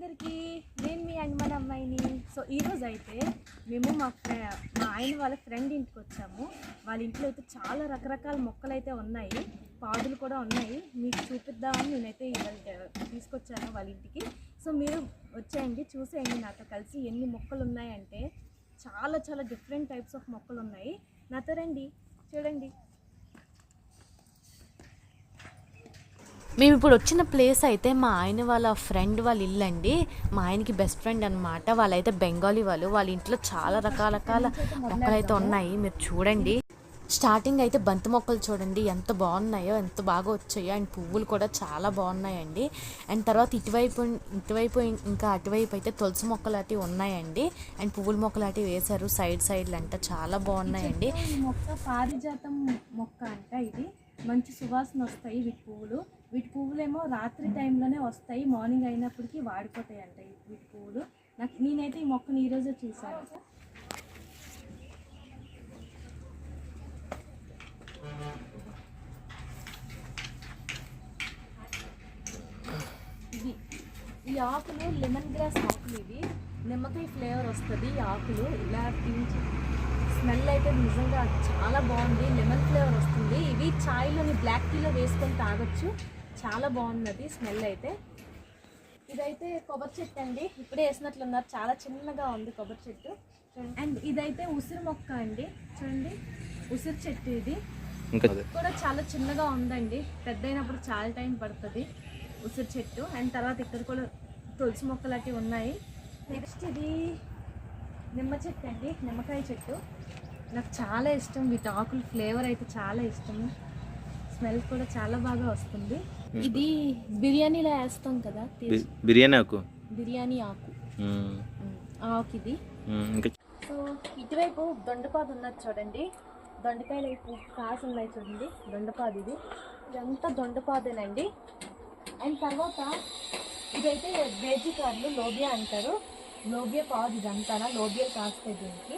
అందరికీ నేను me and అమ్మాయిని. సో ఈరోజు అయితే మేము మా ఫ్రె మా ఆయన వాళ్ళ ఫ్రెండ్ ఇంటికి వచ్చాము. వాళ్ళ ఇంట్లో అయితే చాలా రకరకాల మొక్కలు అయితే ఉన్నాయి. పాదులు కూడా ఉన్నాయి. మీకు చూపిద్దామని నేనైతే ఇవాళ తీసుకొచ్చాను వాళ్ళ ఇంటికి. సో మీరు వచ్చేయండి చూసేయండి. నాతో కలిసి ఎన్ని మొక్కలు ఉన్నాయంటే చాలా చాలా డిఫరెంట్ టైప్స్ ఆఫ్ మొక్కలు ఉన్నాయి. నాతో రండి చూడండి. మేము ఇప్పుడు వచ్చిన ప్లేస్ అయితే మా ఆయన వాళ్ళ ఫ్రెండ్ వాళ్ళ ఇల్లు అండి. మా ఆయనకి బెస్ట్ ఫ్రెండ్ అనమాట వాళ్ళైతే బెంగాలీ వాళ్ళు. వాళ్ళ ఇంట్లో చాలా రకరకాల మొక్కలు అయితే ఉన్నాయి. మీరు చూడండి. స్టార్టింగ్ అయితే బంతి మొక్కలు చూడండి. ఎంత బాగున్నాయో ఎంత బాగా వచ్చాయో. అండ్ పువ్వులు కూడా చాలా బాగున్నాయండి. అండ్ తర్వాత ఇటువైపు ఇటువైపు ఇంకా అటువైపు అయితే తులసి మొక్కలు అటు ఉన్నాయండి. అండ్ పువ్వుల మొక్కలు అటు వేశారు. సైడ్ సైడ్లు అంట చాలా బాగున్నాయండి. మొక్క పారిజాతం మొక్క అంట ఇది. మంచి సువాసన వస్తాయి వీటి పువ్వులు. వీటి పువ్వులేమో రాత్రి టైంలోనే వస్తాయి మార్నింగ్ అయినప్పటికీ వాడిపోతాయి అంట వీటి పువ్వులు. నాకు నేనైతే ఈ మొక్కను ఈరోజే చూసాను ఇది ఈ ఆకులు లెమన్ గ్రాస్ ఆకులు ఇవి. నిమ్మకాయ ఫ్లేవర్ వస్తుంది ఈ ఆకులు. ఇలా తించి స్మెల్ అయితే నిజంగా చాలా బాగుంది. లెమన్ ఫ్లేవర్ వస్తుంది. ఇవి చాయ్లోని బ్లాక్ టీలో వేసుకొని తాగొచ్చు. చాలా బాగున్నది స్మెల్ అయితే. ఇదైతే కొబ్బరి చెట్టు అండి. ఇప్పుడే వేసినట్లున్నారు. చాలా చిన్నగా ఉంది కొబ్బరి చెట్టు. అండ్ ఇదైతే ఉసిరి మొక్క అండి. చూడండి. ఉసిరి చెట్టు ఇది. కూడా చాలా చిన్నగా ఉందండి. పెద్ద అయినప్పుడు చాలా టైం పడుతుంది ఉసిరి చెట్టు. అండ్ తర్వాత ఇక్కడ కూడా తులసి మొక్కలు అవి ఉన్నాయి. నెక్స్ట్ ఇది నిమ్మ చెట్టు అండి నిమ్మకాయ చెట్టు. నాకు చాలా ఇష్టం వీటి ఆకులు ఫ్లేవర్ అయితే చాలా ఇష్టం. స్మెల్ కూడా చాలా బాగా వస్తుంది. ఇది బిర్యానీలో వేస్తాం కదా బిర్యానీ ఆకు? బిర్యానీ ఆకు. ఆకు ఇది సో ఇటువైపు దొండపాదు ఉన్నది చూడండి. దొండకాయలు వైపు కాసు ఉన్నాయి చూడండి. దొండపాదు ఇది. ఇదంతా దొండపాదేనండి. అండ్ తర్వాత ఇదైతే బేజీ కార్లు లోబియా అంటారు. లోబియా పాదు ఇదంతా లోబియాలు కాస్తాయి దీనికి?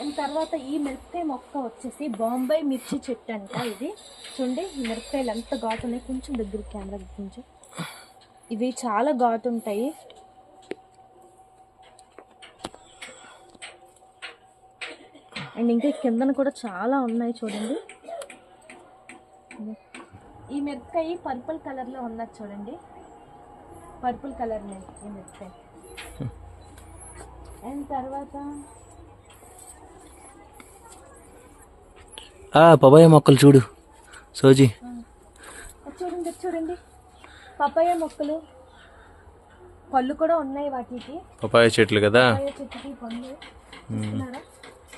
అండ్ తర్వాత ఈ మిరపకాయ మొక్క వచ్చేసి బాంబే మిర్చి చెట్టు అంట ఇది. చూడండి ఈ మిరపకాయలు ఎంత ఘాటు ఉన్నాయి. కొంచెం దగ్గర కెమెరా కొంచెం ఇవి చాలా ఘాటు ఉంటాయి. అండ్ ఇంకా కిందన కూడా చాలా ఉన్నాయి చూడండి. ఈ మిరపకాయ పర్పుల్ కలర్లో ఉన్నది చూడండి. పర్పుల్ కలర్ ఈ మిరపకాయ అండ్ తర్వాత? ఆ, పపాయ మొక్కలు చూడు సోజీ. చూడండి చూడండి. పపాయ మొక్కలు. పళ్ళు కూడా ఉన్నాయి వాటికి. పపాయ చెట్లు కదా? పపాయ చెట్టుకి పళ్ళు. చూస్తున్నారా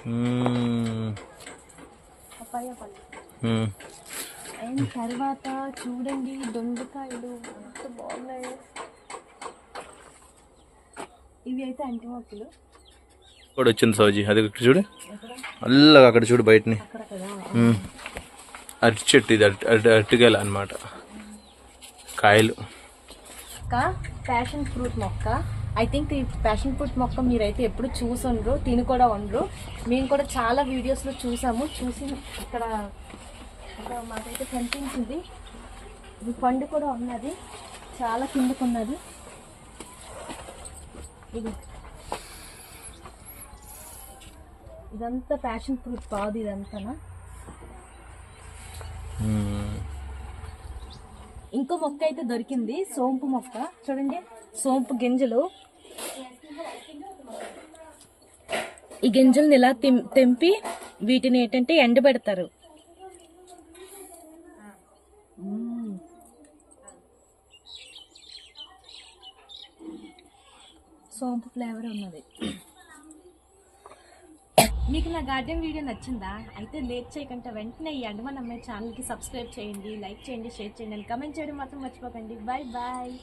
మ్మ్. పపాయ పళ్ళు. అండ్ తర్వాత చూడండి దొండకాయలు. ఎంత బాగున్నాయో. ఇవి అయితే అంటి మొక్కలు కూడా వచ్చింది సోజీ. అది ఇక్కడ చూడు. అల్లగా అక్కడ చూడు బయటని. అరటి చెట్టు ఇది అరటి అరటి అరటికాయలు అనమాట కాయలు. ప్యాషన్ ఫ్రూట్ మొక్క. ఐ థింక్ ఈ ప్యాషన్ ఫ్రూట్ మొక్క మీరైతే ఎప్పుడు చూసుండ్రు తిని కూడా ఉండరు. మేము కూడా చాలా వీడియోస్లో చూసాము. చూసి ఇక్కడ మాకైతే కనిపించింది. ఇది పండు కూడా ఉన్నది. చాలా కిందకు ఉన్నది ఇది. ఇదంతా ప్యాషన్ ఫ్రూట్ కాదు ఇదంతానా? మ్మ్. ఇంకో మొక్క అయితే దొరికింది సోంపు మొక్క. చూడండి సోంపు గింజలు. ఈ గింజల్ని ఇలా తెంపి వీటిని ఏంటంటే ఎండబెడతారు. సోంపు ఫ్లేవర్ ఉన్నది. మీకు నా గార్డెన్ వీడియో నచ్చిందా? అయితే లేట్ చేయకుండా వెంటనే ఈ అండమాన్ అమ్మాయి ఛానల్కి సబ్స్క్రైబ్ చేయండి లైక్ చేయండి షేర్ చేయండి అండ్ కమెంట్ చేయడం మాత్రం మర్చిపోకండి. Bye bye